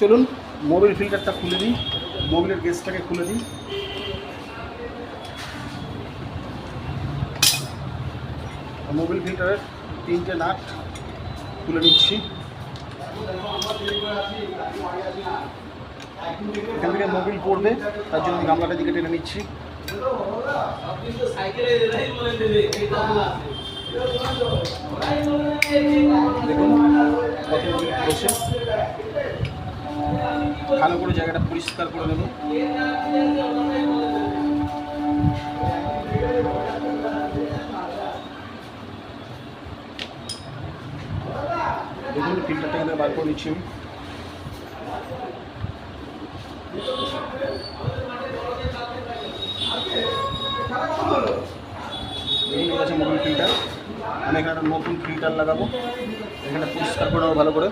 চলুন মোবিল ফিল্টারটা খুলে দিই মোবিলের গেসটাকে খুলে দিই মোবিল ফিল্টারের তিনটে নাট খুলে নিচ্ছি। এখান থেকে মোবিল পড়বে, তার জন্য গামলাটা দিকে টেনে নিচ্ছি। দেখুন ভালো করে জায়গাটা পরিষ্কার করে নেব। দেখুন ফিল্টারটা এখানে বার করে নিচ্ছি আছে মোবিল ফিল্টার আমি এখানে একটা নতুন ফিল্টার লাগাবো। এখানে পরিষ্কার করে ভালো করে।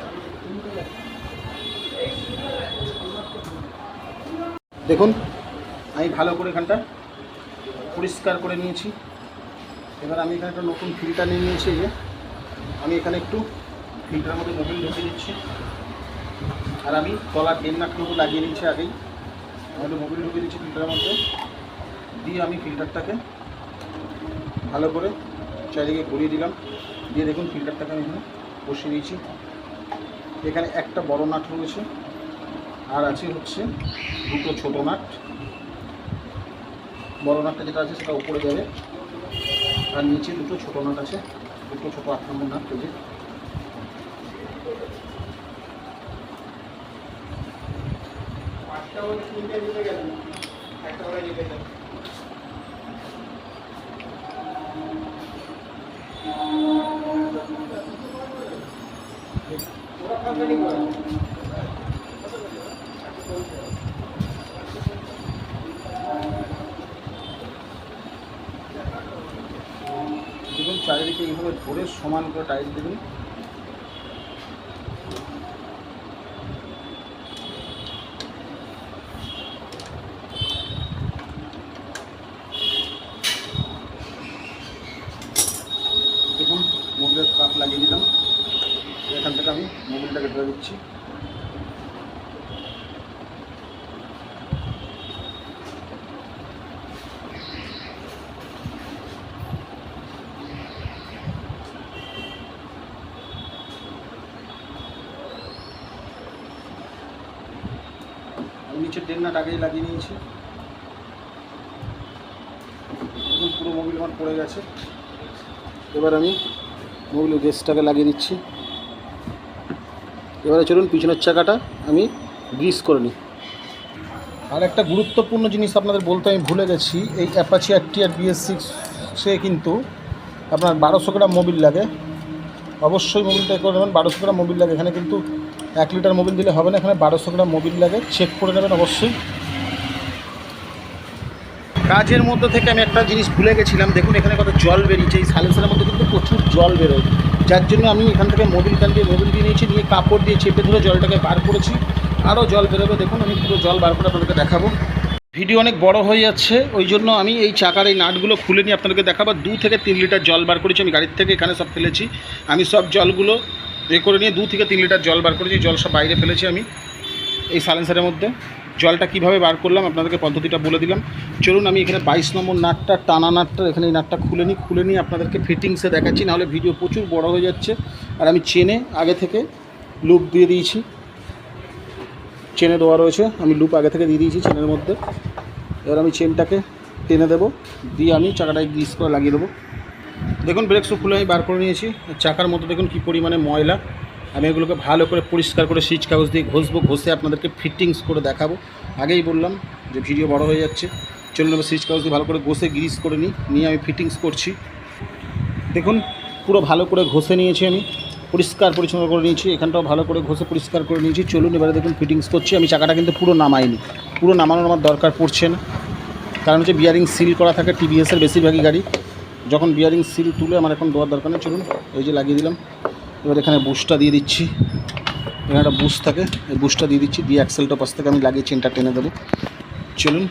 দেখুন, আমি ভালো করে এখানটা পরিষ্কার করে নিয়েছি। এবার আমি এখানে একটা নতুন ফিল্টার নিয়ে নিয়েছি যে। আমি এখানে একটু ফিল্টারের মধ্যে মোবিল ঢুকিয়ে দিচ্ছি। আর আমি তলার ডেন নাটগুলো লাগিয়ে নিয়েছি আগেই। আমি মোবিল ঢুকিয়ে দিচ্ছি ফিল্টারের মধ্যে। দিয়ে আমি ফিল্টারটাকে ভালো করে চারিদিকে ঘুরিয়ে দিলাম। দিয়ে দেখুন, ফিল্টারটাকে আমি এখানে বসিয়ে দিয়েছি। এখানে একটা বড় নাট রয়েছে। আর আছে হচ্ছে দুটো ছোটো নাট। বড় নাটটা যেটা আছে সেটা উপরে যাবে। আর নিচে দুটো ছোটো নাট আছে। দুটো ছোটো আট নম্বর নাট যে। দেখুন চারিদিকে এইভাবে ধরে সমান করে টাইট দেবেন। দেখুন মোবিলের কাপ লাগিয়ে দিলাম। এখান থেকে আমি মোবিলটাকে ধরে দিচ্ছি নিচের ডেন নাট আগেই লাগিয়ে নিয়েছি। দেখুন পুরো মোবিল আমার পড়ে গেছে। এবার আমি মোবিলের গেসটাকে লাগিয়ে দিচ্ছি। এবারে চলুন পিছনের চাকাটা আমি গ্রিস করে নিই। আর একটা গুরুত্বপূর্ণ জিনিস আপনাদের বলতে আমি ভুলে গেছি, এই অ্যাপাচি আর টি আর বিএস সিক্সে কিন্তু আপনার বারোশো গ্রাম মোবিল লাগে। অবশ্যই মোবিলটা করে নেবেন, বারোশো গ্রাম মোবিল লাগে। এখানে কিন্তু এক লিটার মোবিল দিলে হবে না, এখানে বারোশো গ্রাম মোবিল লাগে চেক করে নেবেন অবশ্যই। কাজের মধ্যে থেকে আমি একটা জিনিস ভুলে গেছিলাম, দেখুন এখানে কত জল বেরিয়েছে, এই সাইলেন্সারের মধ্যে কিন্তু প্রচুর জল বেরোয়। যার জন্য আমি এখান থেকে মোবিল কান দিয়ে মোবিল দিয়ে নিয়েছি, নিয়ে কাপড় দিয়ে চেপে ধরে জলটাকে বার করেছি, আরও জল বেরোবে। দেখুন, আমি পুরো জল বার করে আপনাদেরকে দেখাবো। ভিডিও অনেক বড় হয়ে যাচ্ছে, ওই জন্য আমি এই চাকার এই নাটগুলো খুলে নিয়ে আপনাদেরকে দেখাবো। দু থেকে তিন লিটার জল বার করেছি, আমি গাড়ির থেকে এখানে সব ফেলেছি। আমি সব জলগুলো এ করে নিয়ে দু থেকে তিন লিটার জল বার করেছি, জল সব বাইরে ফেলেছি আমি এই সালেন্সারের মধ্যে। জলটা কীভাবে বার করলাম আপনাদেরকে পদ্ধতিটা বলে দিলাম। চলুন, আমি এখানে বাইশ নম্বর নাটটা, টানা নাটটা, এখানে এই নাটটা খুলে নিই, খুলে নিয়ে আপনাদেরকে ফিটিংসে দেখাচ্ছি, নাহলে ভিডিও প্রচুর বড় হয়ে যাচ্ছে। আর আমি চেনে আগে থেকে লুপ দিয়ে দিয়েছি। চেনে দেওয়া রয়েছে, আমি লুপ আগে থেকে দিয়ে দিয়েছি চেনের মধ্যে। এবার আমি চেনটাকে টেনে দেবো, দিয়ে আমি চাকাটায় গ্রিস করে লাগিয়ে দেবো। দেখুন, ব্রেক শু খুলে আমি বার করে নিয়েছি। চাকার মধ্যে দেখুন কী পরিমাণে ময়লা। আমি এগুলোকে ভালো করে পরিষ্কার করে সুইচ কাগজ দিয়ে ঘষবো, ঘষে আপনাদেরকে ফিটিংস করে দেখাবো। আগেই বললাম যে ভিডিও বড় হয়ে যাচ্ছে। চলুন আমি সুইচ কাগজ দিয়ে ভালো করে ঘষে গ্রিস করে নিই। নিয়ে আমি ফিটিংস করছি। দেখুন, পুরো ভালো করে ঘষে নিয়েছি আমি। পরিষ্কার পরিচ্ছন্ন করে নিয়েছি। এখানটাও ভালো করে ঘষে পরিষ্কার করে নিয়েছি। চলুন এবারে দেখুন ফিটিংস করছি। আমি চাকাটা কিন্তু পুরো নামাইনি। পুরো নামানোর আমার দরকার পড়ছে না। কারণ হচ্ছে বিয়ারিং সিল করা থাকে টিভিএসের বেশিরভাগই গাড়ি। যখন বিয়ারিং সিল তুলে আমার এখন দেওয়ার দরকার নেই, চলুন, এই যে লাগিয়ে দিলাম। এবার এখানে বুশটা দিয়ে দিচ্ছি। এখানে একটা বুশ থাকে, এই বুশটা দিয়ে দিচ্ছি, দিয়ে অ্যাক্সেলটা পাশ থেকে আমি লাগিয়ে চেনটা টেনে দেবো। চলুন।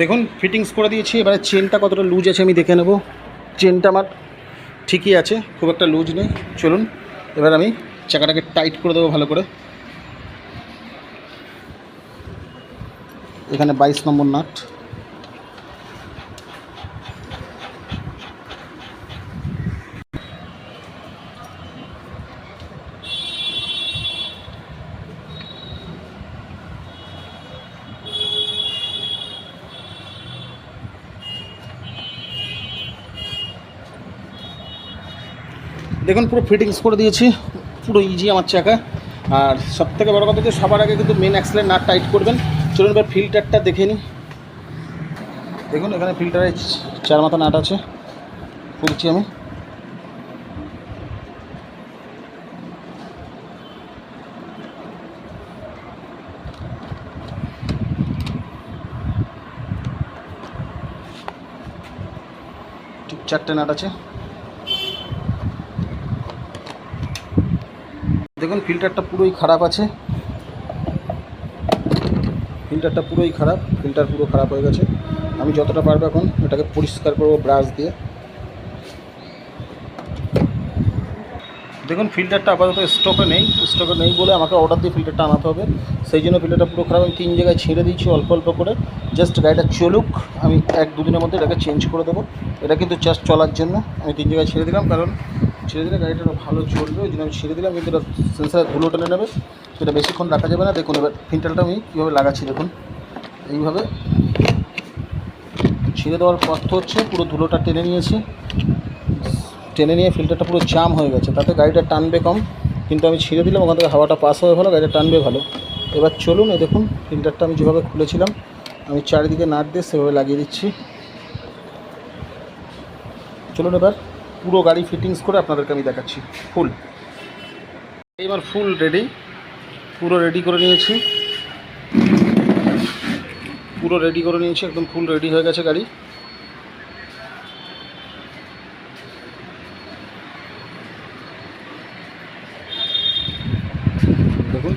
দেখুন ফিটিংস করে দিয়েছি, এবারে চেনটা কতটা লুজ আছে আমি দেখে নেব। চেনটা আমার ঠিকই আছে, খুব একটা লুজ নেই। চলুন, এবার আমি চাকাটাকে টাইট করে দেবো ভালো করে। এখানে বাইশ নম্বর নাট দেখুন, পুরো ফিটিংস করে দিয়েছি, পুরো ইজি আমার চাকা। আর সব থেকে বড়ো কথা যে সবার আগে কিন্তু মেন অ্যাক্সেলের নাট টাইট করবেন। চলুন এবার ফিল্টারটা দেখে নিই। দেখুন, এখানে ফিল্টারে চার মাথা নাট আছে। খুলছি আমি। চারটে নাট আছে। দেখুন ফিল্টারটা পুরোই খারাপ আছে। ফিল্টারটা পুরোই খারাপ ফিল্টার পুরো খারাপ হয়ে গেছে। আমি যতটা পারব এখন এটাকে পরিষ্কার করব ব্রাশ দিয়ে। দেখুন ফিল্টারটা আপাতত স্টকে নেই স্টকে নেই বলে আমাকে অর্ডার দিয়ে ফিল্টারটা আনাতে হবে। সেই জন্য ফিল্টারটা পুরো খারাপ, আমি তিন জায়গায় ছেড়ে দিচ্ছি অল্প অল্প করে। জাস্ট গাড়িটা চলুক, আমি এক দুদিনের মধ্যে এটাকে চেঞ্জ করে দেবো। এটা কিন্তু জাস্ট চলার জন্য, আমি তিন জায়গায় ছেড়ে দিলাম, কারণ ছেড়ে দিলে গাড়িটা ভালো চলবে, ওই জন্য আমি ছেড়ে দিলাম, কিন্তু এটা সেন্সারে ধুলো টেনে নেবে, সেটা বেশিক্ষণ রাখা যাবে না। দেখুন এবার ফিল্টারটা আমি কীভাবে লাগাচ্ছি, দেখুন। এইভাবে। ছেড়ে দেওয়ার অর্থ হচ্ছে পুরো ধুলোটা টেনে নিয়েছি। টেনে নিয়ে ফিল্টারটা পুরো জাম হয়ে গেছে, তাতে গাড়িটা টানবে কম, কিন্তু আমি ছেড়ে দিলাম, ওখান থেকে হাওয়াটা পাস হবে ভালো, গাড়িটা টানবে ভালো। এবার চলুন, এই দেখুন, ফিল্টারটা আমি যেভাবে খুলেছিলাম, আমি চারিদিকে নাট দিয়ে সেভাবে লাগিয়ে দিচ্ছি। চলুন এবার। পুরো গাড়ি ফিটিংস করে আপনাদেরকে আমি দেখাচ্ছি ফুল এবার ফুল রেডি পুরো রেডি করে নিয়েছি। পুরো রেডি করে নিয়েছি, একদম ফুল রেডি হয়ে গেছে গাড়ি। দেখুন।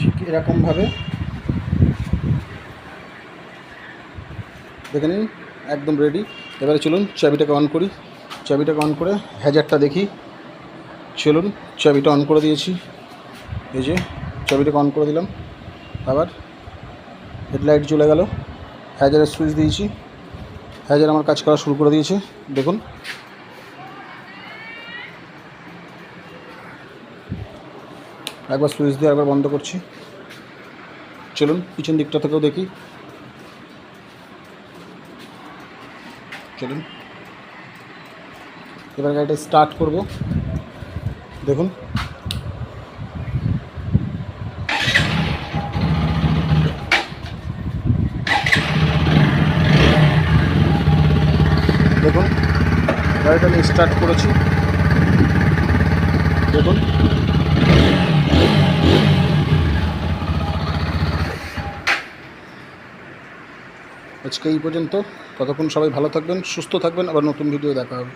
ঠিক এরকমভাবে দেখে নিন, একদম রেডি এবারে চলুন, চাবিটাকে অন করি। চাবিটাকে অন করে হ্যাজারটা দেখি। চলুন, চাবিটা অন করে দিয়েছি। এই যে, চাবিটাকে অন করে দিলাম। আবার হেডলাইট চলে গেল। হ্যাজারের সুইচ দিয়েছি। হ্যাজার আমার কাজ করা শুরু করে দিয়েছে। দেখুন। একবার সুইচ দিয়ে একবার বন্ধ করছি। চলুন, পিছন দিকটা থেকেও দেখি। চলুন এবার গাড়িটা স্টার্ট করব। দেখুন। দেখুন গাড়িটা আমি স্টার্ট করেছি। দেখুন। আজকে এই পর্যন্ত। ততক্ষণ সবাই ভালো থাকবেন সুস্থ থাকবেন। আবার নতুন ভিডিও দেখা হবে।